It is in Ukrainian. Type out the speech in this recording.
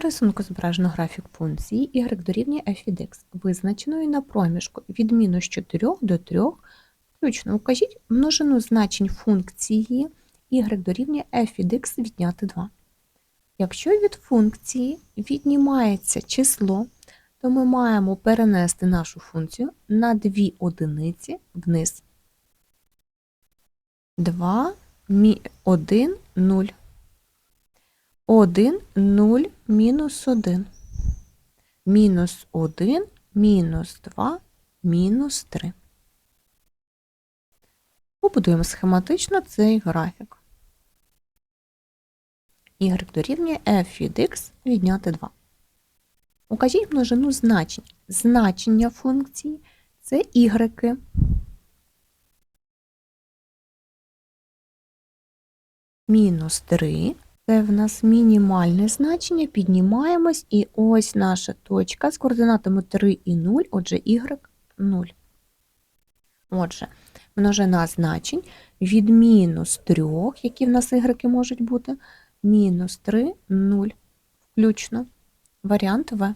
рисунку зображено графік функції y дорівнює f від x, визначеної на проміжку від мінус 4 до 3, включно укажіть множину значень функції y дорівнює f від x відняти 2. Якщо від функції віднімається число, то ми маємо перенести нашу функцію на 2 одиниці вниз. 2, 1, 0. 1, 0, мінус 1. Мінус 1, мінус 2, мінус 3. Побудуємо схематично цей графік. Y дорівнює f від x відняти 2. Укажіть множину значень. Значення функції – це y. Мінус 3 це в нас мінімальне значення, піднімаємось, і ось наша точка з координатами 3 і 0, отже, y 0. Отже, множина значень від мінус 3, які в нас y можуть бути, мінус 3, 0, включно. Варіант В.